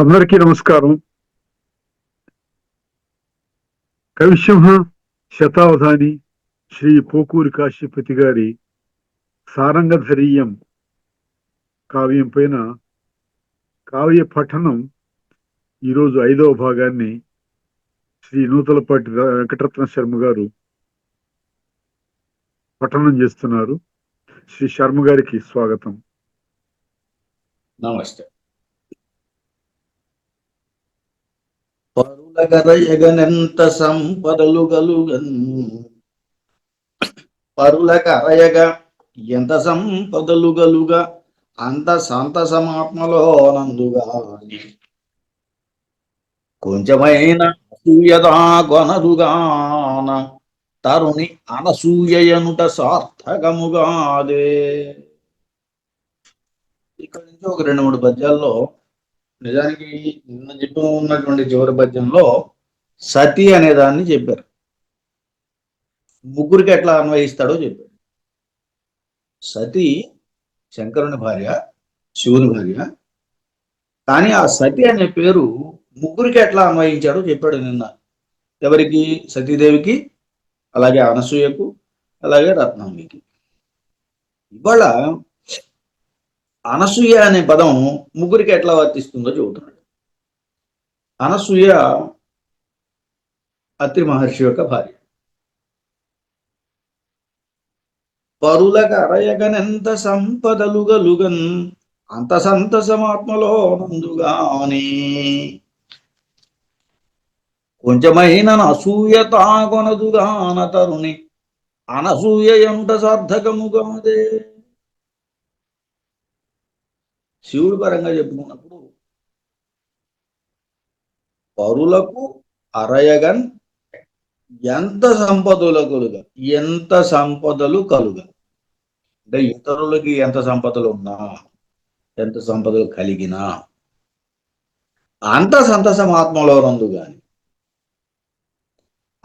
అందరికీ నమస్కారం. కవిసింహ శతావధాని శ్రీ పోకూరి కాశ్యపతి గారి సారంగధరీయం కావ్యం పైన కావ్య పఠనం ఈరోజు ఐదవ భాగాన్ని శ్రీ నూతలపాటి వెంకటరత్న శర్మ గారు పఠనం చేస్తున్నారు. శ్రీ శర్మ గారికి స్వాగతం. నమస్తే. పరులకరయగనెంత సంపదలు గలుగన్? పరులకరయగ ఎంత సంపదలు గలుగా? అంత సంత సమాత్మలో నందుగా? కొంచెమైన అసూయదా కొనదుగాన తరుణి అనసూయనుట సార్థకముగాదే? ఇక్కడి నుంచి ఒక రెండు మూడు పద్యాల్లో నిజానికి నిన్న చెప్పి ఉన్నటువంటి చివరి పద్యంలో సతి అనే దాన్ని చెప్పారు. ముగ్గురికి ఎట్లా అన్వయిస్తాడో చెప్పాడు సతి శంకరుని భార్య శివుని భార్య. కానీ ఆ సతి అనే పేరు ముగ్గురికి ఎట్లా అన్వయించాడో చెప్పాడు నిన్న. ఎవరికి? సతీదేవికి అలాగే అనసూయకు అలాగే రత్నాంగికి ఇవాళ అనసూయ అనే పదం ముగ్గురికి ఎట్లా వర్తిస్తుందో చెబుతున్నాడు. అనసూయ అత్రి మహర్షి యొక్క భార్య. పరుల కరయగనెంత సంపదలు గలుగన్ అంత సంతసమాత్మలో నందుగానే కొంచెమైన అసూయ తాగొనదుగాన తరుణి అనసూయ ఎంత సార్థకముగాదే. శివుడు పరంగా చెప్పుకున్నప్పుడు పరులకు అరయగన్ ఎంత సంపదలు కలుగ ఎంత సంపదలు కలుగ? అంటే ఇతరులకి ఎంత సంపదలు ఉన్నా ఎంత సంపదలు కలిగినా అంత సంతసం ఆత్మలో రందు గాని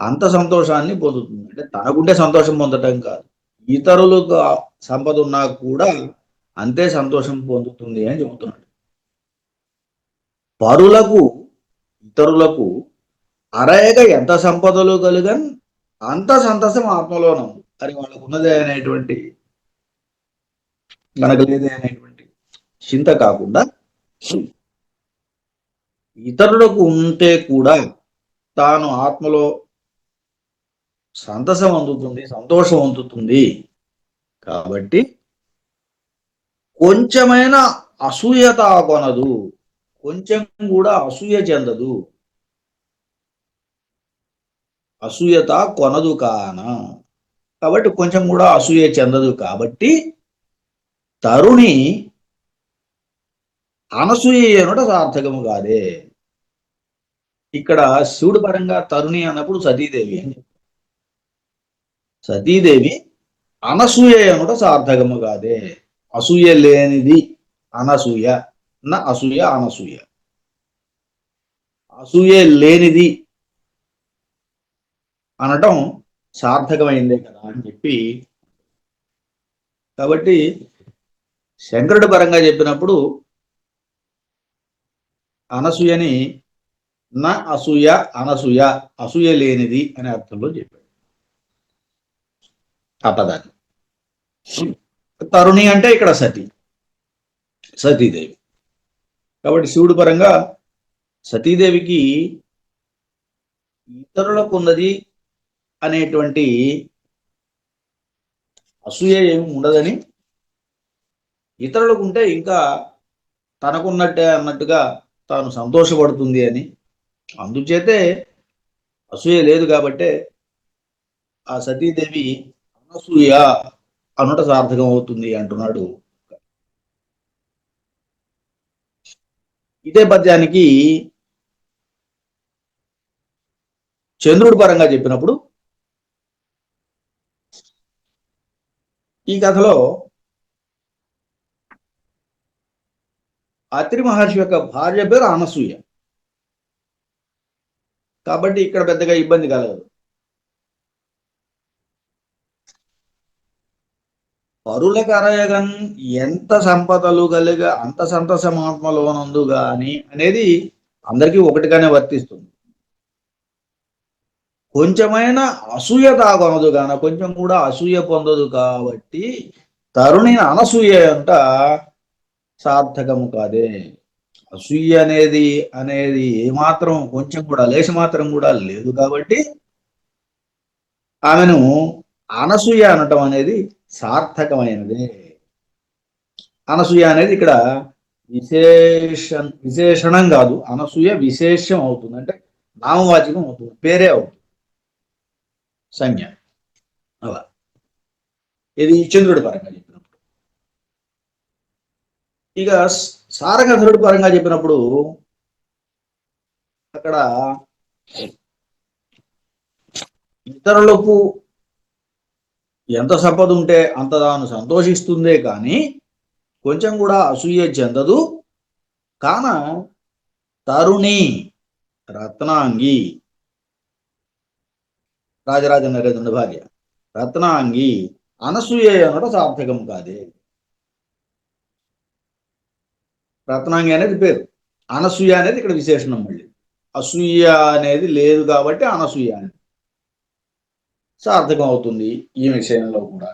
అంత సంతోషాన్ని పొందుతుంది. అంటే తనకుంటే సంతోషం పొందటం కాదు. ఇతరులకు సంపద ఉన్నా కూడా అంతే సంతోషం పొందుతుంది అని చెబుతున్నాడు. పరులకు ఇతరులకు అరయగ ఎంత సంపదలు కలుగన్ అంత సంతసం ఆత్మలోనం అని వాళ్ళకు ఉన్నదే అనేటువంటి మనకు లేదే అనేటువంటి చింత కాకుండా ఇతరులకు ఉంటే కూడా తాను ఆత్మలో సంతసం అందుతుంది సంతోషం అందుతుంది. కాబట్టి కొంచెమైన అసూయత కొనదు కొంచెం కూడా అసూయ చెందదు. అసూయత కొనదు కాన. కాబట్టి కొంచెం కూడా అసూయ చెందదు కాబట్టి తరుణి అనసూయ అనుట సార్థకము కాదే. ఇక్కడ శివుడు పరంగా తరుణి అన్నప్పుడు సతీదేవి అని సతీదేవి అనసూయ అనుట సార్థకము కాదే. అసూయ లేనిది అనసూయ. నా అసూయ అనసూయ. అసూయ లేనిది అనటం సార్థకమైందే కదా అని చెప్పి కాబట్టి శంకరుడి పరంగా చెప్పినప్పుడు అనసూయని నా అసూయ అనసూయ అసూయ లేనిది అనే అర్థంలో చెప్పాడు. ఆ పదాన్ని. తరుణి అంటే ఇక్కడ సతీ. సతీదేవి. కాబట్టి శివుడు పరంగా సతీదేవికి ఇతరులకు ఉన్నది అనేటువంటి అసూయ ఏమి ఉండదని ఇతరులకు ఉంటే ఇంకా తనకున్నట్టే అన్నట్టుగా తాను సంతోషపడుతుంది అని. అందుచేతే అసూయ లేదు కాబట్టే ఆ సతీదేవి అనసూయ. అనుట సార్థకం అవుతుంది అంటున్నాడు. ఇదే పద్యానికి చంద్రుడి పరంగా చెప్పినప్పుడు ఈ కథలో అత్రి మహర్షి యొక్క భార్య పేరు అనసూయ. కాబట్టి ఇక్కడ పెద్దగా ఇబ్బంది కలగదు. పరుల కరయగన్ ఎంత సంపదలు కలిగ అంత సంతసమాత్మలోనందు గాని అనేది అందరికీ ఒకటిగానే వర్తిస్తుంది. కొంచెమైన అసూయ తాగొనదు గాన కొంచెం కూడా అసూయ పొందదు కాబట్టి తరుణి అనసూయ అంట సార్థకము కాదే. అసూయ అనేది అనేది ఏమాత్రం కొంచెం కూడా లేశ మాత్రం కూడా లేదు కాబట్టి ఆమెను అనసూయ అనటం అనేది సార్థకమైనదే. అనసూయ అనేది ఇక్కడ విశేష విశేషణం కాదు. అనసూయ విశేషం అవుతుంది. అంటే నామవాచకం అవుతుంది. పేరే అవుతుంది. సంజ్ఞ. అలా. ఇది చంద్రుడి పరంగా చెప్పినప్పుడు. ఇక సారగధరుడి పరంగా చెప్పినప్పుడు అక్కడ ఇతరులకు ఎంత సంపద ఉంటే అంత తాను సంతోషిస్తుందే కానీ కొంచెం కూడా అసూయ చెందదు. కాన తరుణి రత్నాంగి. రాజరాజ నరేంద్రుని భార్య. రత్నాంగి అనసూయ అనడం సార్థకం కాదే. రత్నాంగి అనేది పేరు. అనసూయ అనేది ఇక్కడ విశేషణం మళ్ళీ. అసూయ అనేది లేదు కాబట్టి అనసూయ అనేది సార్థకం అవుతుంది ఈ విషయంలో కూడా.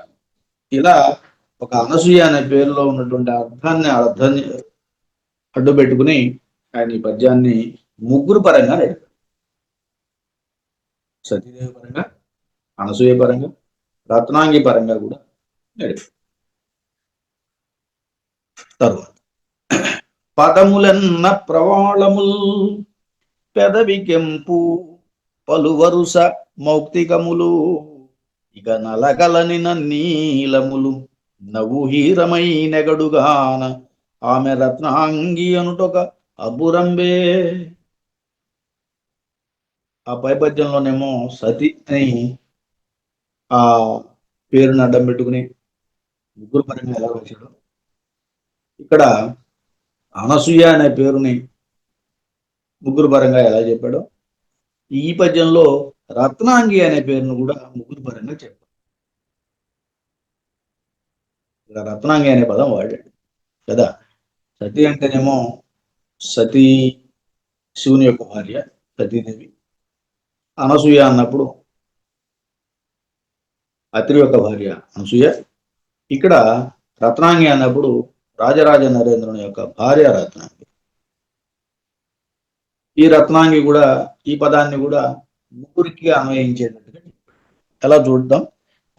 ఇలా ఒక అనసూయ అనే పేరులో ఉన్నటువంటి అర్థాన్ని అర్థాన్ని అడ్డు పెట్టుకుని ఆయన ఈ పద్యాన్ని ముగ్గురు పరంగా నడిపారు సతీదేవి పరంగా అనసూయ పరంగా రత్నాంగి పరంగా కూడా నడిపారు తరువాత పదములన్న ప్రవాళముల్ పెదవికెంపు పలువరుస మౌక్తికములు ఇక నలగలని నీలములు నవ్వుహీరమై నెగడుగాన ఆమె రత్నాంగి అనుటొక అబ్బురంబే. ఆ పైపద్యంలోనేమో సతి అని ఆ పేరుని అడ్డం పెట్టుకుని ముగ్గురు పరంగా ఎలా వచ్చాడు ఇక్కడ అనసూయ అనే పేరుని ముగ్గురు పరంగా ఎలా చెప్పాడో. ఈ పద్యంలో రత్నాంగి అనే పేరును కూడా ముగ్గురు పరంగా చెప్పారు. రత్నాంగి అనే పదం వాడాడు. కదా? సతీ అంటేనేమో సతీ శివుని యొక్క భార్య సతీదేవి. అనసూయ అన్నప్పుడు అత్రి యొక్క భార్య అనసూయ. ఇక్కడ రత్నాంగి అన్నప్పుడు రాజరాజ నరేంద్రుని యొక్క భార్య రత్నాంగి. ఈ రత్నాంగి కూడా ఈ పదాన్ని కూడా ముగ్గురికి అన్వయించేటట్టుగా ఎలా చూద్దాం?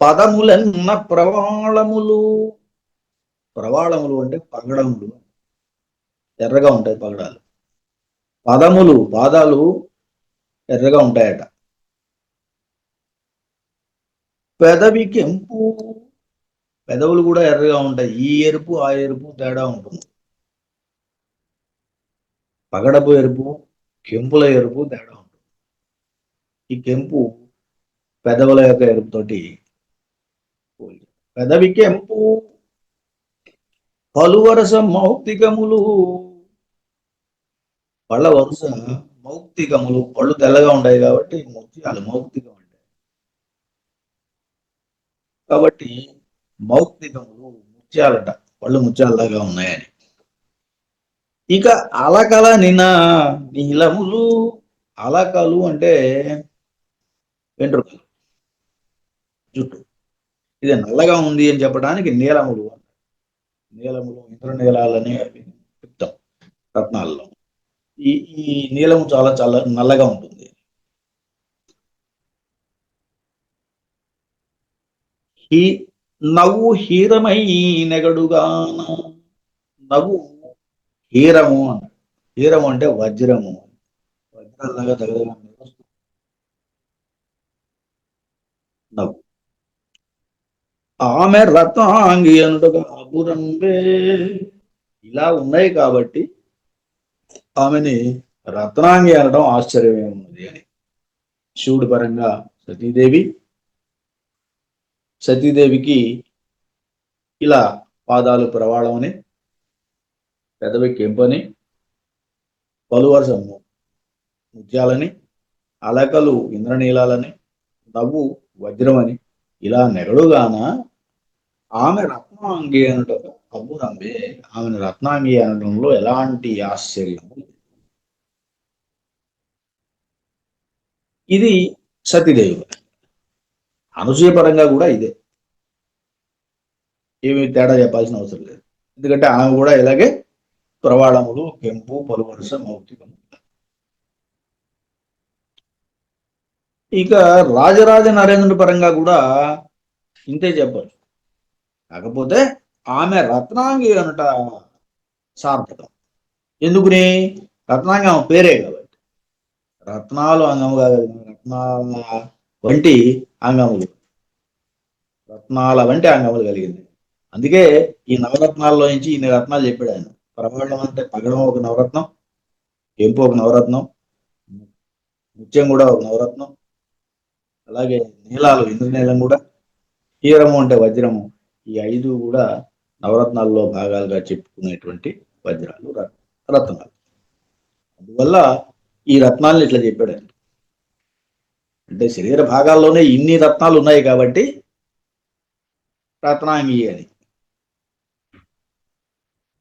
పదములన్న ప్రవాళములు. ప్రవాళములు అంటే పగడములు. ఎర్రగా ఉంటాయి పగడాలు. పదములు పాదాలు ఎర్రగా ఉంటాయట. పెదవి కెంపు. పెదవులు కూడా ఎర్రగా ఉంటాయి. ఈ ఎరుపు ఆ ఎరుపు తేడా ఉంటుంది. పగడపు ఎరుపు కెంపుల ఎరుపు తేడా ఉంటుంది. ఈ కెంపు పెదవుల యొక్క ఎరుపుతోటి పోలి పెదవి కెంపు పలు వరుస మౌక్తికములు. పళ్ళ వరుస మౌక్తికములు పళ్ళు తెల్లగా ఉంటాయి కాబట్టి ముత్యాలు మౌక్తికం అంటే. కాబట్టి మౌక్తికములు ముత్యాలట పళ్ళు ముత్యాలలాగా ఉన్నాయని. ఇక అలకల నిన నీలములు అలకలు అంటే వెంట్రుకలు. జుట్టు. ఇది నల్లగా ఉంది అని చెప్పడానికి నీలములు అంటారు. నీలములు ఇంద్ర నీలాలని చెప్తాం రత్నాల్లో. ఈ ఈ నీలము చాలా చాలా నల్లగా ఉంటుంది. హీ నవ్వు హీరమై నెగడుగాన నవ్వు హీరము అన్నాడు హీరము అంటే వజ్రము. వజ్రంలాగా దగ్గరగా నవ్వు. ఆమె రత్నాంగి అనుటగా అబురంబే ఇలా ఉన్నాయి కాబట్టి ఆమెని రత్నాంగి అనడం ఆశ్చర్యమే ఉన్నది అని. శివుడి పరంగా సతీదేవి సతీదేవికి ఇలా పాదాలు ప్రవాళమని పెదవి కెంపని పలువరుస ముత్యాలని అలకలు ఇంద్రనీలాలని నవ్వు వజ్రమని ఇలా నెగడుగాన ఆమె రత్నాంగి అనట అబ్బురంబే ఆమెను రత్నాంగి అనడంలో ఎలాంటి ఆశ్చర్యము ఇది సతీదేవి అనుసూయపరంగా కూడా ఇదే. ఏమి తేడా చెప్పాల్సిన అవసరం లేదు. ఎందుకంటే ఆమె కూడా ఇలాగే ప్రవాళములు కెంపు పలువరుస మౌక్తికము. ఇక రాజరాజ నరేంద్రుడి పరంగా కూడా ఇంతే చెప్పారు కాకపోతే ఆమె రత్నాంగి అనట సార్థకం. ఎందుకుని? రత్నాంగి ఆమె పేరే కాబట్టి. రత్నాలు అంగముగా కలిగిన రత్నాల వంటి అంగములు రత్నాల వంటి అంగములు కలిగింది. అందుకే ఈ నవరత్నాల్లో నుంచి ఇన్ని రత్నాలు చెప్పాడు ఆయన. ప్రబలం అంటే పగడం ఒక నవరత్నం ఎంపు ఒక నవరత్నం ముత్యం కూడా ఒక నవరత్నం అలాగే నీలాలు ఇంద్రనీలం కూడా హీరము అంటే వజ్రము ఈ ఐదు కూడా నవరత్నాల్లో భాగాలుగా చెప్పుకునేటువంటి వజ్రాలు రత్నాలు. అందువల్ల ఈ రత్నాలను ఇట్లా చెప్పాడు అంటే శరీర భాగాల్లోనే ఇన్ని రత్నాలు ఉన్నాయి కాబట్టి రత్నాంగి అని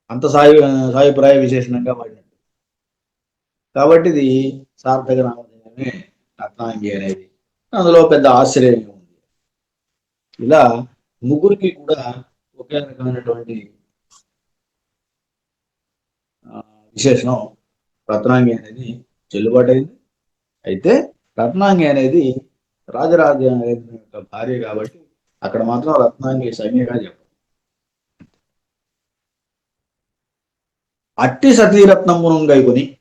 అంత సాయి సాయుప్రాయ విశేషణంగా వాడినట్టు. కాబట్టి ఇది సార్థక నామధేయమే రత్నాంగి అనేది. అందులో పెద్ద ఆశ్చర్యం ఉంది. ఇలా ముగ్గురికి కూడా ఒకే రకమైనటువంటి ఆ, విశేషణం రత్నాంగి అనేది చెల్లుబాటు అయింది. అయితే రత్నాంగి అనేది రాజరాజ యొక్క భార్య కాబట్టి అక్కడ మాత్రం రత్నాంగి సైన్యగా చెప్పారు అట్టి సతీరత్నమునంగైకొని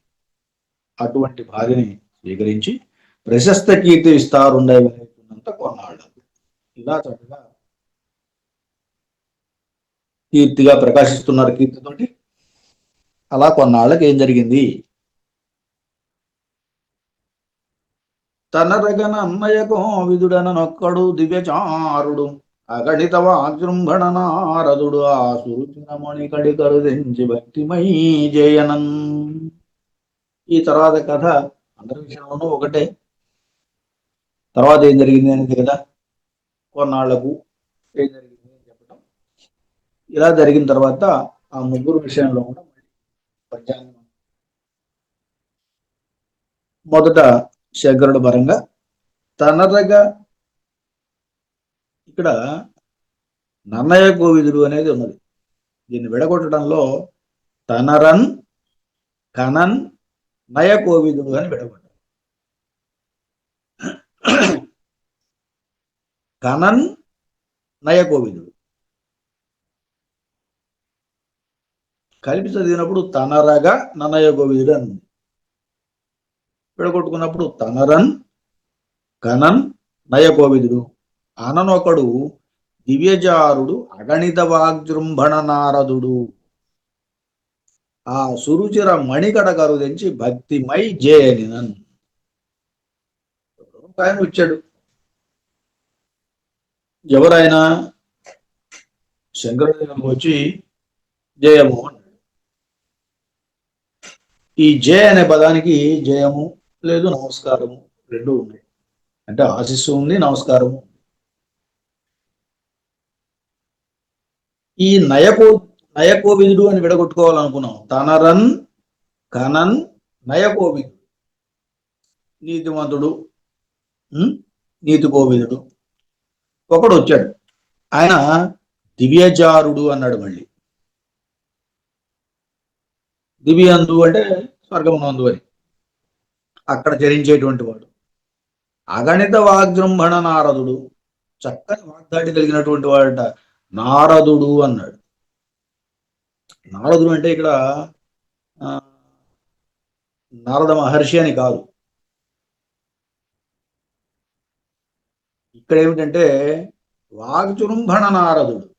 అటువంటి భార్యని స్వీకరించి ప్రశస్త కీర్తి విస్తారుండేంత కొన్నాళ్ళు. ఇలా చక్కగా కీర్తిగా ప్రకాశిస్తున్నారు కీర్తితోటి. అలా కొన్నాళ్ళకి ఏం జరిగింది? తన రగన అన్నయ్యకు విదుడననొక్కడు దివ్యచారుడు. అగణిత వాజృంభణ నారదుడు ఆ సూచనమణి కడి కరుదించి భక్తిమై జయనన్ ఈ తర్వాత కథ అందరి విషయంలోనూ ఒకటే. తర్వాత ఏం జరిగింది అనేది కదా కొన్నాళ్ళకు ఏం జరిగింది అని చెప్పడం ఇలా జరిగిన తర్వాత ఆ ముగ్గురు విషయంలో కూడా పద్యాన్ని మొదట శంకరుడు పరంగా తనరగా ఇక్కడ నన్నయ కోవిదుడు అనేది ఉన్నది. దీన్ని విడగొట్టడంలో తనరన్ కనన్ నయ కోవిదుడు అని విడగొట్టారు. కనన్ నయ కోవిదుడు. కలిపి చదివినప్పుడు తనరగా నన్నయ కోవిదుడు అని ఉంది. విడగొట్టుకున్నప్పుడు తనరన్ కనన్ నయ కోవిదుడు. అననొకడు దివ్యజారుడు అగణిత వాగ్జృంభణ నారదుడు. ఆ సురుచిర మణికడ కరుదించి భక్తిమై జయనినన్. ఆయన వచ్చాడు. ఎవరైనా శంకరుడి వచ్చి జయము అన్నాడు. ఈ జయ అనే పదానికి జయము లేదు నమస్కారము రెండు ఉన్నాయి. అంటే ఆశిస్సు ఉంది నమస్కారము ఈ నయకో నయకోవిదుడు అని విడగొట్టుకోవాలనుకున్నాం. తనరన్ కనన్ నయకోవిదుడు. నీతిమంతుడు నీతికోవిదుడు. ఒకడు వచ్చాడు ఆయన దివ్యజారుడు అన్నాడు మళ్ళీ. దివ్యందు అంటే స్వర్గమునందు అని అక్కడ చరించేటువంటి వాడు. అగణిత వాగ్జృంభణ నారదుడు. చక్కని వాగ్దాటి కలిగినటువంటి వాడట. నారదుడు అన్నాడు. నారదుడు అంటే ఇక్కడ ఆ, నారద మహర్షి అని కాదు. ఇక్కడ ఏమిటంటే వాగ్జృంభణ నారదుడు.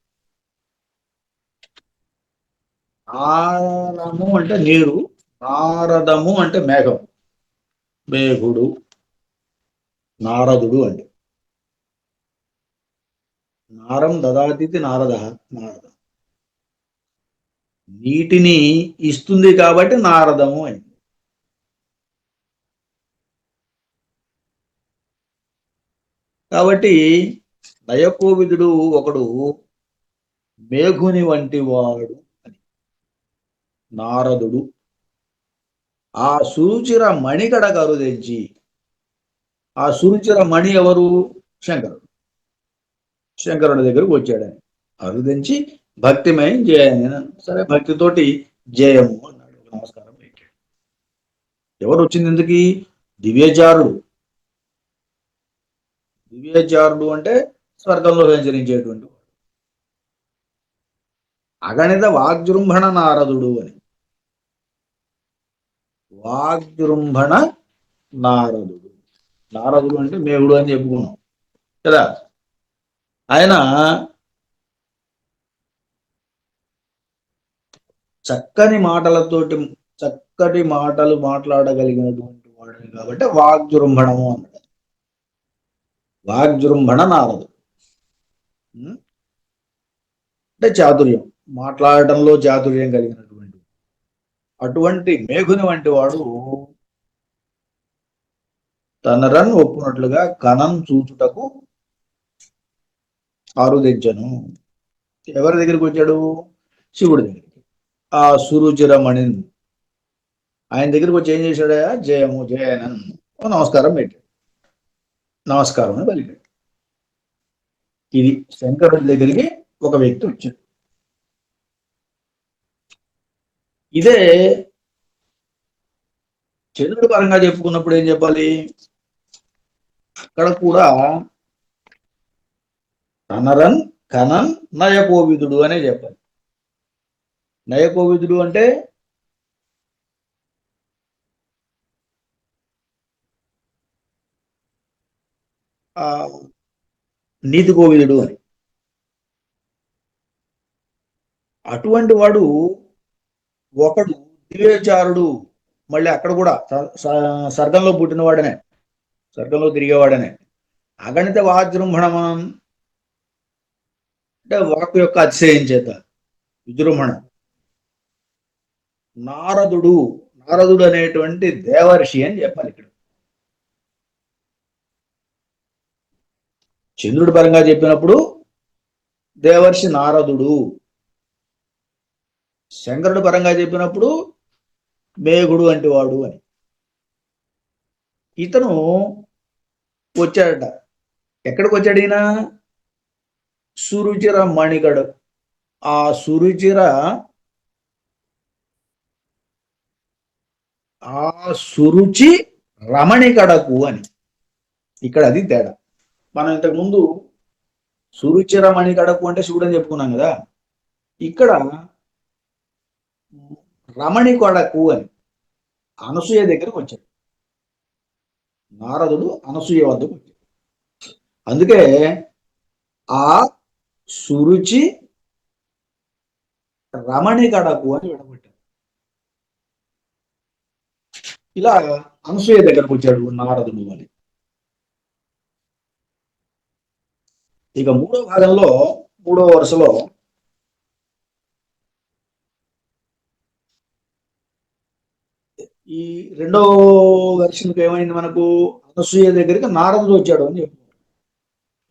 నారము అంటే నీరు నారదము అంటే మేఘం. మేఘుడు నారదుడు అంటే. నారం దదాదితి నారద నారద. నీటిని ఇస్తుంది కాబట్టి నారదము అయింది. కాబట్టి దయకోవిదుడు ఒకడు మేఘుని వంటి వాడు అని. నారదుడు ఆ సురుచిర మణికడ కరుదెంచి ఆ సురుచిర మణి ఎవరు? శంకరుడు. శంకరుడి దగ్గరకు వచ్చాడని. అరుదించి భక్తిమయం జయని సరే భక్తితోటి జయము అన్నాడు. నమస్కారం పెట్టాడు. ఎవరు వచ్చింది ఎందుకు? దివ్యచారుడు దివ్యచారుడు అంటే స్వర్గంలో సంచరించేటువంటి వాడు. అగణిత వాగ్జృంభణ నారదుడు అని. వాగ్జృంభణ నారదుడు. నారదుడు అంటే మేగుడు అని చెప్పుకున్నాం. కదా? ఆయన చక్కని మాటలతోటి చక్కటి మాటలు మాట్లాడగలిగినటువంటి వాడు కాబట్టి వాగ్జృంభణము అన్నాడు. వాగ్జృంభణ నారదు. అంటే చాతుర్యం. మాట్లాడటంలో చాతుర్యం కలిగినటువంటి అటువంటి మేఘుని వంటి వాడు తన రన్ ఒప్పునట్లుగా కణం చూచుటకు ఆరుదించను ఎవరి దగ్గరికి వచ్చాడు? శివుడి దగ్గరికి. ఆ సురుచిరమణి ఆయన దగ్గరికి వచ్చి ఏం చేశాడా? జయము జయనన్. ఓ నమస్కారం పెట్టాడు. నమస్కారం అని పలికాడు. ఇది శంకరుడి దగ్గరికి ఒక వ్యక్తి వచ్చాడు. ఇదే చంద్రుడి పరంగా చెప్పుకున్నప్పుడు ఏం చెప్పాలి? అక్కడ కూడా కనరన్ కనన్ నయకోవిదుడు అనే చెప్పాలి. నయకోవిదుడు అంటే నీతి కోవిదుడు అని. అటువంటి వాడు ఒకడు దివ్యచారుడు. మళ్ళీ అక్కడ కూడా సర్గంలో పుట్టినవాడనే సర్గంలో తిరిగేవాడనే. అగణిత వాజృంభణమం అంటే వాక్ యొక్క అతిశయం చేత విజృంభణ. నారదుడు నారదుడు అనేటువంటి దేవర్షి అని చెప్పాలి ఇక్కడ. చంద్రుడి పరంగా చెప్పినప్పుడు దేవర్షి నారదుడు. శంకరుడి పరంగా చెప్పినప్పుడు మేఘుడు వంటి వాడు అని. ఇతను వచ్చాడట. ఎక్కడికి వచ్చాడు ఈయన? సురుచిర మణికడు ఆ సురుచిర ఆ సురుచి రమణికడకు అని. ఇక్కడ అది తేడా. మనం ఇంతకుముందు సురుచిర మణికడకు అంటే శివుడు అని చెప్పుకున్నాం కదా. ఇక్కడ రమణి కొడకు అని. అనసూయ దగ్గరకు వచ్చాడు. నారదుడు అనసూయ వద్దకు వచ్చాడు. అందుకే ఆ సురుచి రమణి కడకు అని విడగొట్టాడు. ఇలా అనసూయ దగ్గరకు వచ్చాడు నారదుడు అని. ఇక మూడో భాగంలో మూడో వరుసలో ఈ రెండో వెర్షన్కి ఏమైంది మనకు? అనసూయ దగ్గరికి నారదుడు వచ్చాడు అని చెప్పారు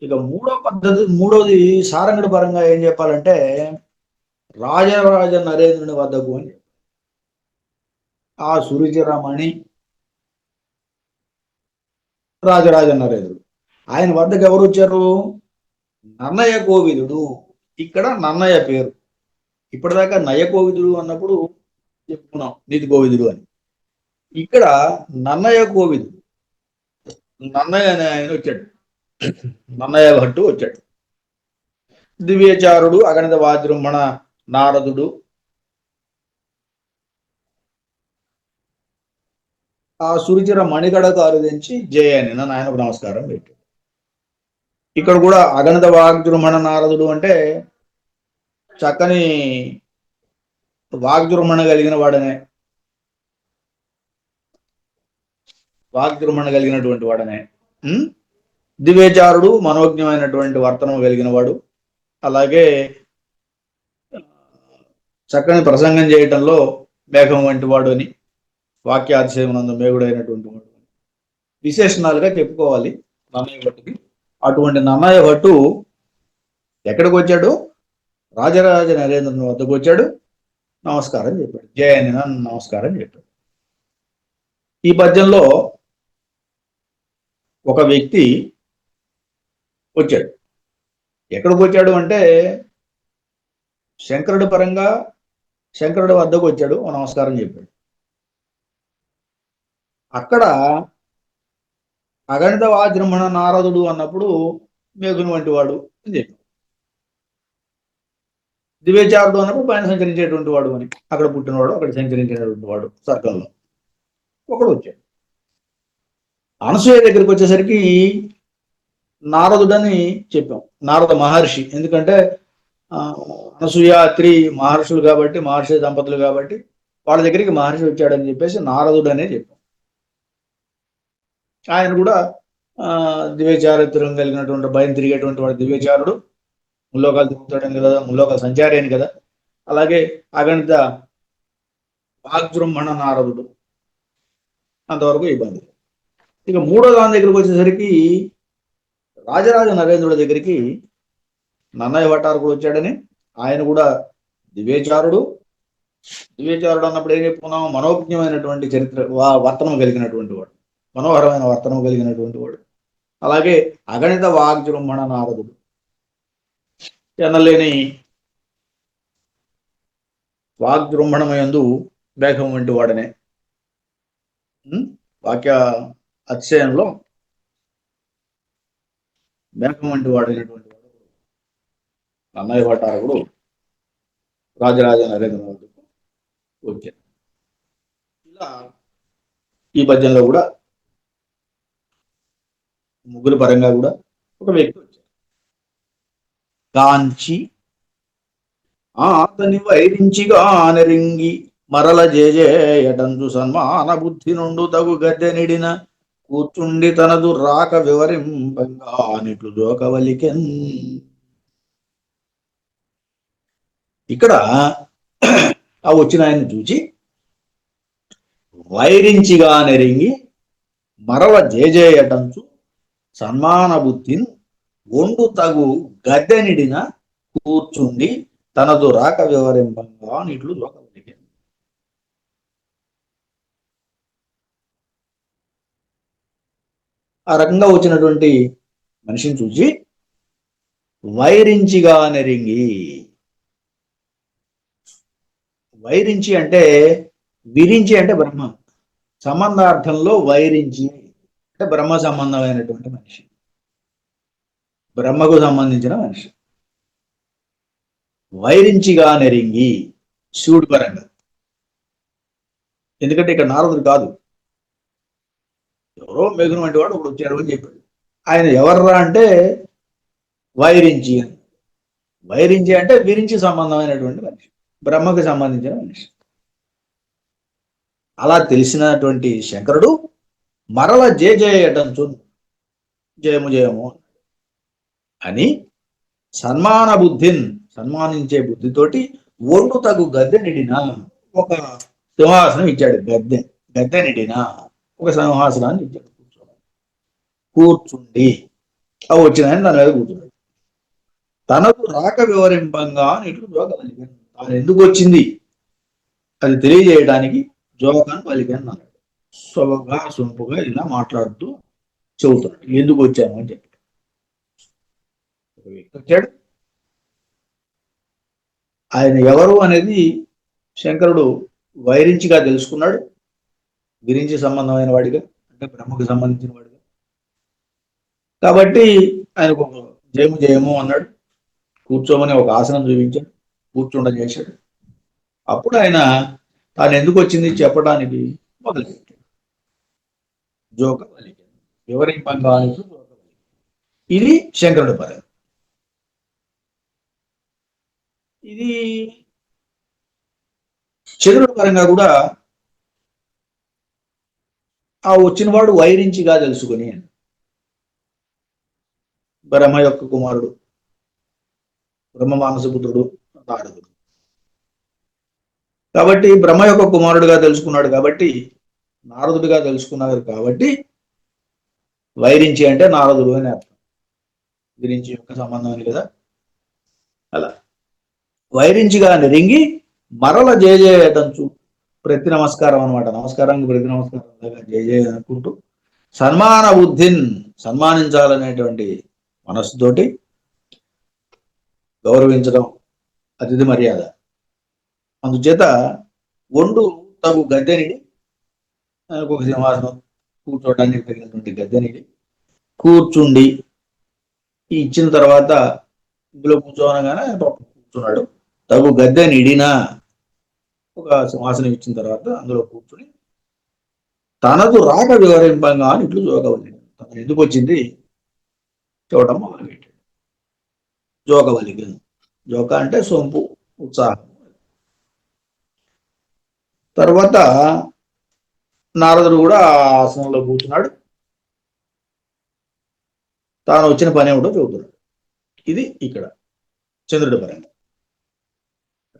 ఇక మూడో పద్ధతి మూడోది సారంగడి పరంగా ఏం చెప్పాలంటే రాజరాజ నరేంద్రుని వద్దకు అని ఆ సురుచిరమణి రాజరాజ నరేంద్రుడు. ఆయన వద్దకు ఎవరు వచ్చారు? నన్నయ్య కోవిదుడు. ఇక్కడ నన్నయ్య పేరు. ఇప్పటిదాకా నయ కోవిదుడు అన్నప్పుడు చెప్పుకున్నాం నీతి కోవిదుడు అని. ఇక్కడ నన్నయ్య కోవిదుడు. నన్నయ్య అనే ఆయన వచ్చాడు. నన్నయ్య భట్టు వచ్చాడు. దివ్యచారుడు అగణిత వాజృంభణ నారదుడు ఆ సురుచిర మణిగడకు అరుదించి జయ అని నన్ను ఆయనకు నమస్కారం పెట్టాడు. ఇక్కడ కూడా అగణిత వాగ్జృంభణ నారదుడు అంటే చక్కని వాగ్జృంభణ కలిగిన వాడనే. వాగ్జృంభణ కలిగినటువంటి వాడనే. దివ్యచారుడు మనోజ్ఞమైనటువంటి వర్తనం కలిగిన వాడు అలాగే చక్కని ప్రసంగం చేయటంలో మేఘం వంటి వాడు అని వాక్యాతిశయమునందు మేగుడైనటువంటి వాడు విశేషణాలుగా చెప్పుకోవాలి. నన్నయ్య భట్టుకి. అటువంటి నన్నయ్య భట్టు ఎక్కడికి వచ్చాడు? రాజరాజ నరేంద్రుని వద్దకు వచ్చాడు. నమస్కారం చెప్పాడు. జయని నమస్కారం చెప్పాడు. ఈ పద్యంలో ఒక వ్యక్తి వచ్చాడు. ఎక్కడికి వచ్చాడు అంటే శంకరుడి పరంగా శంకరుడి వద్దకు వచ్చాడు. నమస్కారం చెప్పాడు. అక్కడ అగణిత వాజ్రమణ నారదుడు అన్నప్పుడు మేఘుని వంటి వాడు అని చెప్పాడు. దివ్యచారుడు అన్నప్పుడు పైన సంచరించేటువంటి వాడు అని అక్కడ పుట్టినవాడు అక్కడ సంచరించేటువంటి వాడు సర్కల్లో ఒకడు వచ్చాడు. అనసూయ దగ్గరికి వచ్చేసరికి నారదుడని చెప్పాం. నారద మహర్షి. ఎందుకంటే ఆ, అనసూయ త్రి మహర్షులు కాబట్టి మహర్షి దంపతులు కాబట్టి వాళ్ళ దగ్గరికి మహర్షి వచ్చాడని చెప్పేసి నారదుడు అనే చెప్పాం. ఆయన కూడా దివ్యచారిత్రం కలిగినటువంటి భయం తిరిగేటువంటి వాడు దివ్యచారుడు. ముల్లోకాలు తిరుగుతాడని కదా ముల్లోకాలు సంచారి అని కదా. అలాగే అగణిత వాగ్బ్రహ్మణ నారదుడు. అంతవరకు ఇబ్బంది. ఇక మూడో దాని దగ్గరికి వచ్చేసరికి రాజరాజ నరేంద్రుడి దగ్గరికి నన్నయ్య వటారకుడు వచ్చాడని ఆయన కూడా దివ్యచారుడు. దివ్యచారుడు అన్నప్పుడు ఏం చెప్పుకున్నాం మనోజ్ఞమైనటువంటి చరిత్ర వా- వర్తనం కలిగినటువంటి వాడు. మనోహరమైన వర్తనం కలిగినటువంటి వాడు. అలాగే అగణిత వాగ్జృంభణ నారదుడు. ఎనలేని వాగ్జృంభణమయందు వేగం వంటి వాడనే. వాక్య అధ్యయనంలో మేకం వంటి వాడైనటువంటి వాడు నన్నయ్య భట్టారకుడు రాజరాజ నరేంద్ర మోదీకు వచ్చారు. ఇలా ఈ పద్యంలో కూడా ముగ్గురు పరంగా కూడా ఒక వ్యక్తి వచ్చారు. కాంచి అతని వైరించిగా నెరింగి మరల జేజేయటందు సన్మాన బుద్ధి నుండు తగు గద్దె నిడిన కూర్చుండి తనదు రాక వివరింపంగా నిట్లు దోకవలికెన్ ఇక్కడ ఆ వచ్చిన ఆయన చూచి వైరించిగా నెరింగి మరల జేజేయటంచు సన్మాన బుద్ధిని ఒండు తగు గద్దెనిడిన కూర్చుండి తనదు రాక వివరింపంగా నిట్లు దోకవలికెన్ ఆ రకంగా వచ్చినటువంటి మనిషిని చూసి వైరించిగా నెరింగి. వైరించి అంటే విరించి అంటే బ్రహ్మ. సంబంధార్థంలో వైరించి అంటే బ్రహ్మ సంబంధమైనటువంటి మనిషి. బ్రహ్మకు సంబంధించిన మనిషి. వైరించిగా నెరింగి. శివుడు పరంగా ఎందుకంటే ఇక్కడ నారదుడు కాదు. ఎవరో మేఘును వంటి వాడు ఒకడు వచ్చాడు అని చెప్పాడు. ఆయన ఎవర్రా అంటే వైరించి అని. వైరించి అంటే విరించి సంబంధమైనటువంటి మనిషి బ్రహ్మకు సంబంధించిన మనిషి. అలా తెలిసినటువంటి శంకరుడు మరల జయ చూడు. జయము జయము అని సన్మాన బుద్ధిన్ సన్మానించే బుద్ధితోటి ఒండు తగు గద్దె నిడిన ఒక సింహాసనం ఇచ్చాడు గద్దె గద్దె నిడిన. ఒక సింహాసనాన్ని ఇచ్చాడు. కూర్చోవాలి కూర్చుండి. అవి వచ్చినాయని ఆయన దాని మీద కూర్చున్నాడు. తనకు రాక వివరింపంగా ఇట్లు జోకలిగాను తాను ఎందుకు వచ్చింది? అది తెలియజేయడానికి జోకాన్ని పలికాను అన్నాడు. సొగగా సొంపుగా ఇలా మాట్లాడుతూ చెబుతున్నాడు. ఎందుకు వచ్చాను అని చెప్పి. వచ్చాడు. ఆయన ఎవరు అనేది శంకరుడు వైరించిగా తెలుసుకున్నాడు. గురించి సంబంధమైన వాడిగా అంటే బ్రహ్మకు సంబంధించిన వాడిగా. కాబట్టి ఆయనకు ఒక జయము జయము అన్నాడు. కూర్చోమని ఒక ఆసనం చూపించాడు. కూర్చుండ చేశాడు. అప్పుడు ఆయన తాను ఎందుకు వచ్చింది చెప్పడానికి మొదలుపెట్టాడు. జోక వలికాడు వివరింపంగానికి జోక ఇది శంకరుడు పదం. ఇది చంద్రుడి పరంగా కూడా ఆ వచ్చినవాడు వైరించిగా తెలుసుకుని బ్రహ్మ యొక్క కుమారుడు బ్రహ్మ మానసపుత్రుడు నారదుడు. కాబట్టి బ్రహ్మ యొక్క కుమారుడుగా తెలుసుకున్నాడు కాబట్టి నారదుడిగా తెలుసుకున్నారు కాబట్టి వైరించి అంటే నారదుడు అని అర్థం. గురించి యొక్క సంబంధం అని కదా? అలా. వైరించిగా నిరింగి మరల జయజేయటంచు ప్రతి నమస్కారం అనమాట నమస్కారానికి ప్రతి నమస్కారం లాగా జయ జయ అనుకుంటూ సన్మాన బుద్ధిన్ సన్మానించాలనేటువంటి మనస్సుతోటి గౌరవించడం అతిథి మర్యాద. అందుచేత ఒండు తగు గద్దెని ఒక సింహాసనం కూర్చోవడానికి తగినటువంటి గద్దెని కూర్చుండి ఇచ్చిన తర్వాత ఇందులో కూర్చోనగానే కూర్చున్నాడు. తగు గద్దె నిడినా ఒక సింహాసనం ఇచ్చిన తర్వాత అందులో కూర్చుని తనదు రాక వివరింపంగా అని ఇట్లు జోకవల్లి తను ఎందుకు వచ్చింది? చూడటం మొదలుపెట్టాడు. జోకవల్లికి జోక అంటే సొంపు ఉత్సాహం. తర్వాత నారదుడు కూడా ఆసనంలో కూర్చున్నాడు. తాను వచ్చిన పని ఏమిటో చెబుతున్నాడు. ఇది ఇక్కడ చంద్రుడి పరంగా.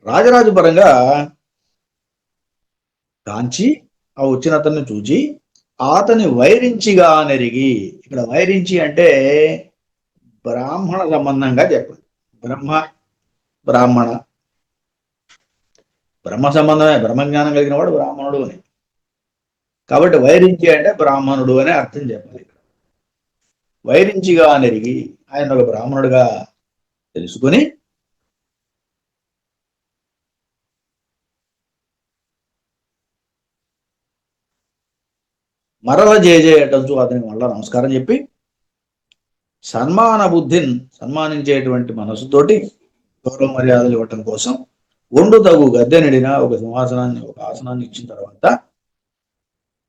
రాజరాజు పరంగా కాంచి ఆ వచ్చిన అతన్ని చూచి అతని వైరించిగా నెరిగి ఇక్కడ వైరించి అంటే బ్రాహ్మణ సంబంధంగా చెప్పండి. బ్రహ్మ బ్రాహ్మణ. బ్రహ్మ సంబంధమే బ్రహ్మజ్ఞానం కలిగిన వాడు బ్రాహ్మణుడు అని. కాబట్టి వైరించి అంటే బ్రాహ్మణుడు అనే అర్థం చెప్పాలి ఇక్కడ. వైరించిగా నెరిగి ఆయన ఒక బ్రాహ్మణుడుగా తెలుసుకొని మరల జయజేయటంతో అతనికి మళ్ళా నమస్కారం చెప్పి సన్మాన బుద్ధిని సన్మానించేటువంటి మనసుతోటి గౌరవ మర్యాదలు ఇవ్వటం కోసం ఒండు తగు గద్దె నిడిన ఒక సింహాసనాన్ని ఒక ఆసనాన్ని ఇచ్చిన తర్వాత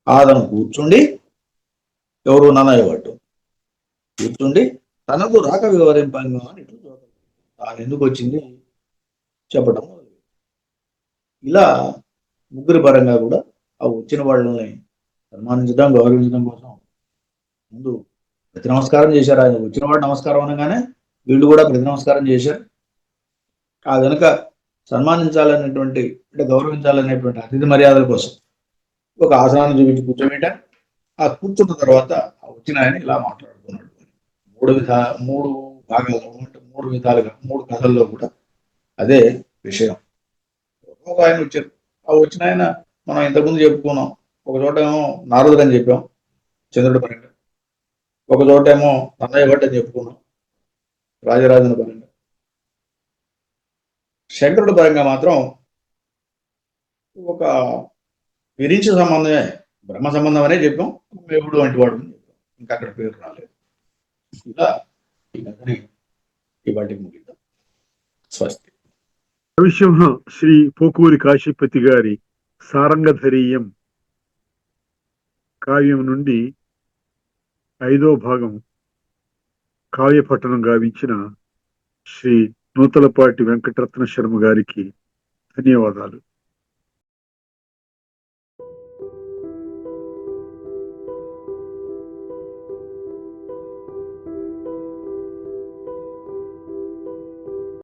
ఆదను కూర్చుండి ఎవరు నన్నయ్యబట్టు కూర్చుండి తనకు రాక వివరింపంగా అని తాను ఎందుకు వచ్చింది? చెప్పడం ఇలా ముగ్గురి పరంగా కూడా ఆ వచ్చిన వాళ్ళని సన్మానించడం గౌరవించడం కోసం. ముందు ప్రతి నమస్కారం చేశారు ఆయన. వచ్చిన వాడు నమస్కారం అనగానే వీళ్ళు కూడా ప్రతి నమస్కారం చేశారు. ఆ వెనుక సన్మానించాలనేటువంటి అంటే గౌరవించాలనేటువంటి అతిథి మర్యాదల కోసం ఒక ఆసనాన్ని చూపించి కూర్చోబెట్ట. ఆ కూర్చున్న తర్వాత ఆ వచ్చిన ఆయన ఇలా మాట్లాడుతున్నాడు. మూడు విధ మూడు భాగాల్లో అంటే మూడు విధాలుగా మూడు కథల్లో కూడా అదే విషయం. ఒక ఆయన వచ్చారు. ఆ వచ్చిన ఆయన మనం ఇంతకుముందు చెప్పుకున్నాం. ఒక చోట ఏమో నారదుడు అని చెప్పాం చంద్రుడు పరంగా ఒక చోట ఏమో తన్నయ్య భట్ అని చెప్పుకున్నాం రాజరాజుని పరంగా శంకరుడి పరంగా మాత్రం ఒక విరించి సంబంధమే బ్రహ్మ సంబంధం అనే చెప్పాం దేవుడు వంటి వాడు అని చెప్పాం. ఇంకా అక్కడ పేరు రాలేదు. ఇలా ఈ కథని ఇవాటికి ముగిద్దాం. స్వస్తి. కవిసింహ శ్రీ పోకూరి కాశీపతి గారి సారంగధరీయం కావ్యం నుండి ఐదో భాగం కావ్యపట్టణం గావించిన శ్రీ నూతలపాటి వెంకటరత్న శర్మ గారికి ధన్యవాదాలు.